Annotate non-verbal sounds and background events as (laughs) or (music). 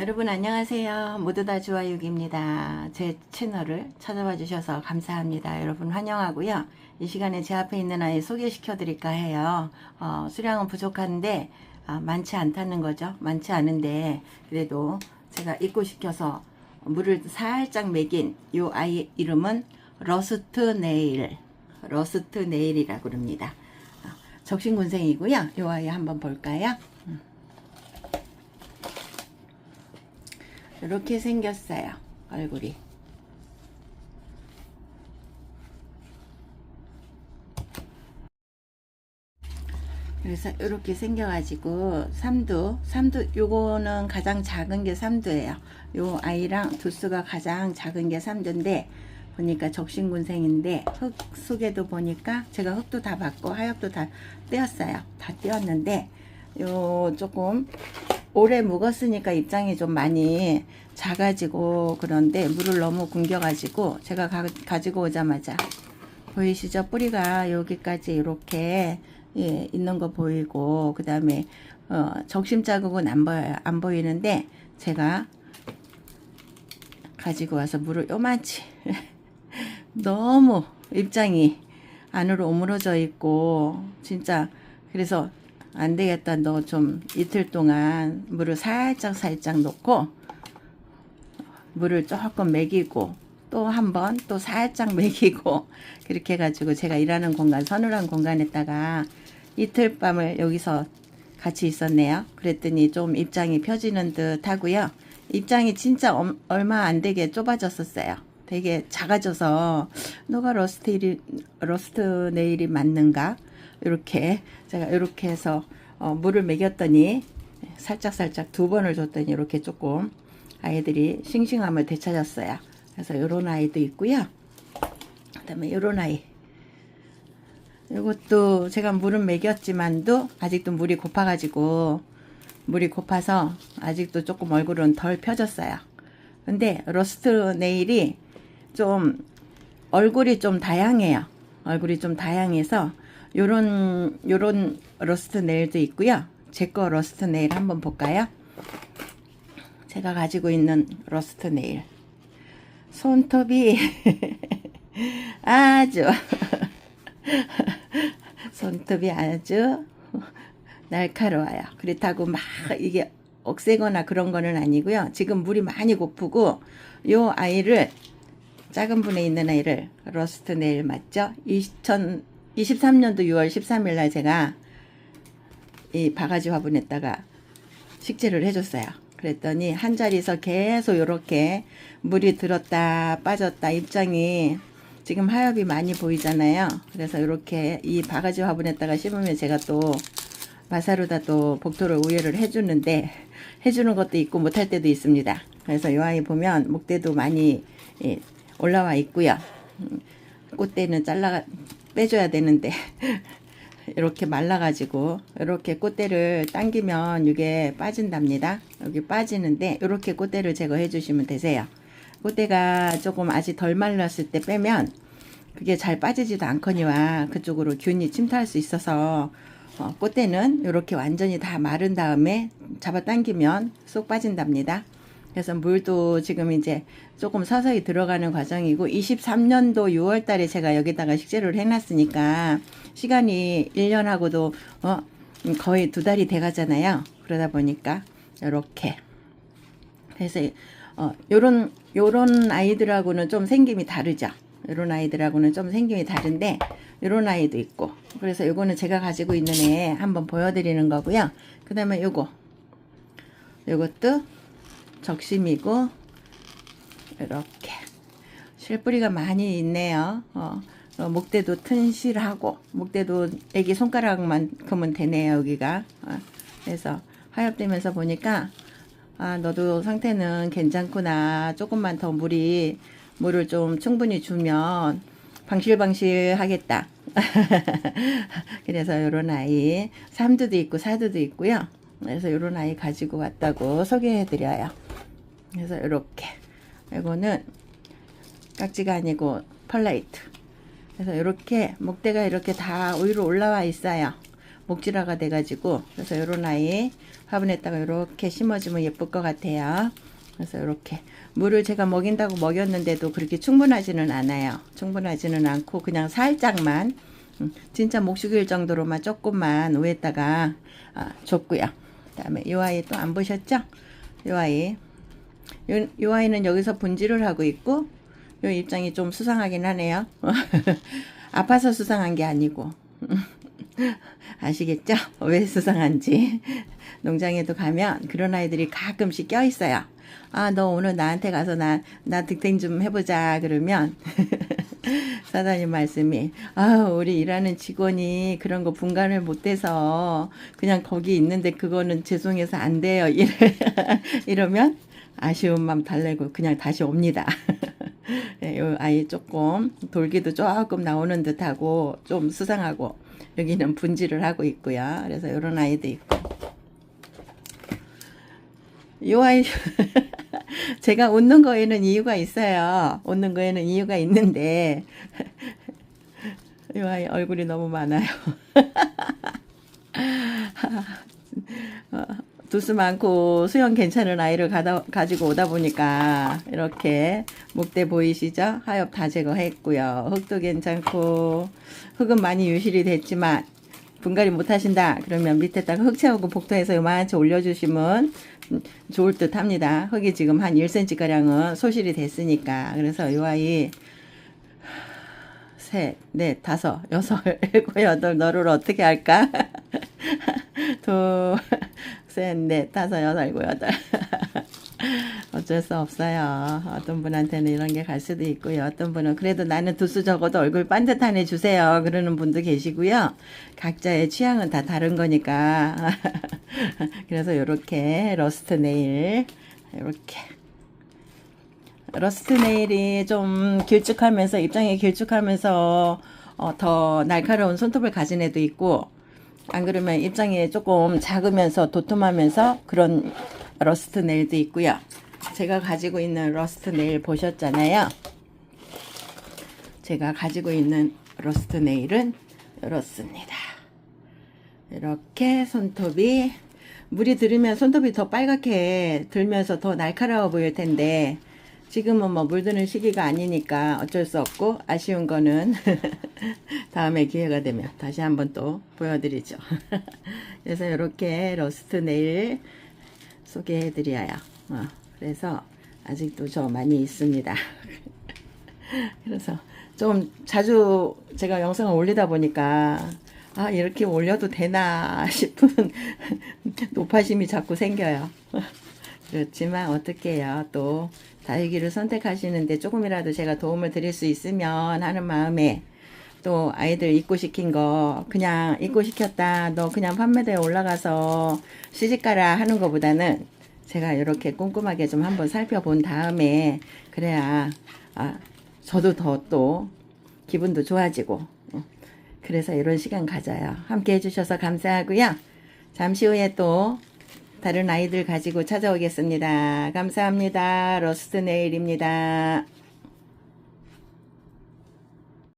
여러분 안녕하세요. 모두 다 좋아요기입니다. 제 채널을 찾아와 주셔서 감사합니다. 여러분 환영하고요. 이 시간에 제 앞에 있는 아이 소개시켜 드릴까 해요. 어, 수량은 부족한데 아, 많지 않다는 거죠. 많지 않은데 그래도 제가 입고 시켜서 물을 살짝 먹인 이 아이 이름은 러스트 네일 러스트 네일이라고 그럽니다. 어, 적신군생이고요. 이 아이 한번 볼까요? 이렇게 생겼어요. 얼굴이. 그래서 이렇게 생겨가지고 삼두, 삼두 요거는 가장 작은 게 삼두예요. 요 아이랑 두수가 가장 작은 게 삼두인데 보니까 적신군생인데 흙 속에도 보니까 제가 흙도 다 받고 하엽도 다 떼었어요. 다 떼었는데 요 조금 오래 묵었으니까 입장이 좀 많이 작아지고 그런데 물을 너무 굶겨가지고 제가 가, 지고 오자마자 보이시죠? 뿌리가 여기까지 이렇게 예, 있는 거 보이고 그 다음에 어, 적심 자국은 안 보여요. 안 보이는데 제가 가지고 와서 물을 요만치 (laughs) 너무 입장이 안으로 오므러져 있고 진짜 그래서 안 되겠다. 너 좀 이틀 동안 물을 살짝 살짝 넣고 물을 조금 먹이고 또 한 번 또 살짝 먹이고 (laughs) 그렇게 해가지고 제가 일하는 공간 서늘한 공간에다가 이틀 밤을 여기서 같이 있었네요. 그랬더니 좀 입장이 펴지는 듯 하고요. 입장이 진짜 엄, 얼마 안 되게 좁아졌었어요. 되게 작아져서 너가 러스트, 러스트 네일이 맞는가? 이렇게 제가 이렇게 해서 어, 물을 먹였더니 살짝 살짝 두 번을 줬더니 이렇게 조금 아이들이 싱싱함을 되찾았어요. 그래서 이런 아이도 있고요. 그다음에 이런 아이. 이것도 제가 물은 먹였지만도 아직도 물이 고파가지고 물이 고파서 아직도 조금 얼굴은 덜 펴졌어요. 근데 러스트 네일이 좀 얼굴이 좀 다양해요. 얼굴이 좀 다양해서 요런 요런 러스트 네일도 있고요. 제 거 러스트 네일 한번 볼까요? 제가 가지고 있는 러스트 네일. 손톱이 (laughs) 아주 (laughs) 손톱이 아주 날카로워요. 그렇다고 막 이게 억세거나 그런 거는 아니고요. 지금 물이 많이 고프고 요 아이를 작은 분에 있는 아이를 러스트 네일 맞죠? 2023년도 6월 13일 날 제가 이 바가지 화분에다가 식재를 해줬어요. 그랬더니 한 자리에서 계속 이렇게 물이 들었다 빠졌다 입장이 지금 하엽이 많이 보이잖아요. 그래서 이렇게 이 바가지 화분에다가 심으면 제가 또 마사루다 또 복토를 우회를 해주는데 해주는 것도 있고 못할 때도 있습니다. 그래서 이 아이 보면 목대도 많이 예, 올라와 있고요. 음, 꽃대는 잘라 빼줘야 되는데 (laughs) 이렇게 말라가지고 이렇게 꽃대를 당기면 이게 빠진답니다. 여기 빠지는데 이렇게 꽃대를 제거해 주시면 되세요. 꽃대가 조금 아직 덜 말랐을 때 빼면 그게 잘 빠지지도 않거니와 그쪽으로 균이 침투할 수 있어서 어, 꽃대는 이렇게 완전히 다 마른 다음에 잡아당기면 쏙 빠진답니다. 그래서 물도 지금 이제 조금 서서히 들어가는 과정이고 23년도 6월 달에 제가 여기다가 식재를 해놨으니까 시간이 1년하고도 어, 거의 두 달이 돼 가잖아요. 그러다 보니까 이렇게 그래서 어, 요런 요런 아이들하고는 좀 생김이 다르죠. 요런 아이들하고는 좀 생김이 다른데 요런 아이도 있고 그래서 요거는 제가 가지고 있는 애 한번 보여드리는 거고요. 그 다음에 요거 요것도 적심이고 이렇게 실뿌리가 많이 있네요. 어, 어, 목대도 튼실하고 목대도 애기 손가락만큼은 되네요 여기가. 어, 그래서 하엽되면서 보니까 아 너도 상태는 괜찮구나. 조금만 더 물이 물을 좀 충분히 주면 방실방실 하겠다. (laughs) 그래서 요런 아이 삼두도 있고 사두도 있고요. 그래서 요런 아이 가지고 왔다고 소개해 드려요. 그래서 이렇게 이거는 깍지가 아니고 펄라이트 그래서 이렇게 목대가 이렇게 다 위로 올라와 있어요 목질화가 돼 가지고 그래서 요런 아이 화분에다가 이렇게 심어주면 예쁠 것 같아요. 그래서 이렇게 물을 제가 먹인다고 먹였는데도 그렇게 충분하지는 않아요. 충분하지는 않고 그냥 살짝만 음, 진짜 목 죽일 정도로만 조금만 위에다가 아, 줬고요. 그 다음에 이 아이 또 안 보셨죠? 이 아이 요, 요 아이는 여기서 분질을 하고 있고 요 입장이 좀 수상하긴 하네요. (laughs) 아파서 수상한 게 아니고 (laughs) 아시겠죠? 왜 수상한지 (laughs) 농장에도 가면 그런 아이들이 가끔씩 껴 있어요. 아, 너 오늘 나한테 가서 나, 나 득템 좀 해보자. 그러면, 사장님 말씀이, 아, 우리 일하는 직원이 그런 거 분간을 못해서 그냥 거기 있는데 그거는 죄송해서 안 돼요. 이러면 아쉬운 마음 달래고 그냥 다시 옵니다. 네, (laughs) 요 아이 조금 돌기도 조금 나오는 듯하고 좀 수상하고 여기는 분질을 하고 있고요. 그래서 이런 아이도 있고. 이 아이 (laughs) 제가 웃는 거에는 이유가 있어요. 웃는 거에는 이유가 있는데 (laughs) 이 아이 얼굴이 너무 많아요. 어, 두수 많고 수영 괜찮은 아이를 가다, 가지고 오다 보니까 이렇게 목대 보이시죠? 하엽 다 제거했고요. 흙도 괜찮고 흙은 많이 유실이 됐지만 분갈이 못 하신다 그러면 밑에다가 흙 채우고 복도에서 요만치 올려주시면 음, 좋을 듯 합니다. 흙이 지금 한 1cm 가량은 소실이 됐으니까 그래서 요 아이 셋, 넷, 다섯, 여섯, (laughs) 일곱, 여덟 너를 어떻게 할까? (laughs) 둘, 셋, 넷, 다섯, 여섯, 일곱, 여덟. (laughs) 어쩔 수 없어요. 어떤 분한테는 이런 게 갈 수도 있고요. 어떤 분은 그래도 나는 두수 적어도 얼굴 반듯하네 주세요. 그러는 분도 계시고요. 각자의 취향은 다 다른 거니까. (laughs) 그래서 요렇게 러스트 네일 이렇게 러스트 네일이 좀 길쭉하면서 입장이 길쭉하면서 어, 더 날카로운 손톱을 가진 애도 있고 안 그러면 입장이 조금 작으면서 도톰하면서 그런 러스트 네일도 있고요. 제가 가지고 있는 러스트 네일 보셨잖아요. 제가 가지고 있는 러스트 네일은 이렇습니다. 이렇게 손톱이 물이 들으면 손톱이 더 빨갛게 들면서 더 날카로워 보일 텐데 지금은 뭐 물드는 시기가 아니니까 어쩔 수 없고 아쉬운 거는 (laughs) 다음에 기회가 되면 다시 한번 또 보여드리죠. (laughs) 그래서 이렇게 러스트 네일 소개해드려요. 어, 그래서 아직도 저 많이 있습니다. (laughs) 그래서 좀 자주 제가 영상을 올리다 보니까 아 이렇게 올려도 되나 싶은 높아심이 자꾸 생겨요. 그렇지만 어떻게 해요. 또 다육이를 선택하시는데 조금이라도 제가 도움을 드릴 수 있으면 하는 마음에 또 아이들 입고 시킨 거 그냥 입고 시켰다. 너 그냥 판매대에 올라가서 시집가라 하는 것보다는 제가 이렇게 꼼꼼하게 좀 한번 살펴본 다음에 그래야 아 저도 더 또 기분도 좋아지고 어, 그래서 이런 시간 가져요. 함께 해주셔서 감사하고요. 잠시 후에 또 다른 아이들 가지고 찾아오겠습니다. 감사합니다. 러스트 네일입니다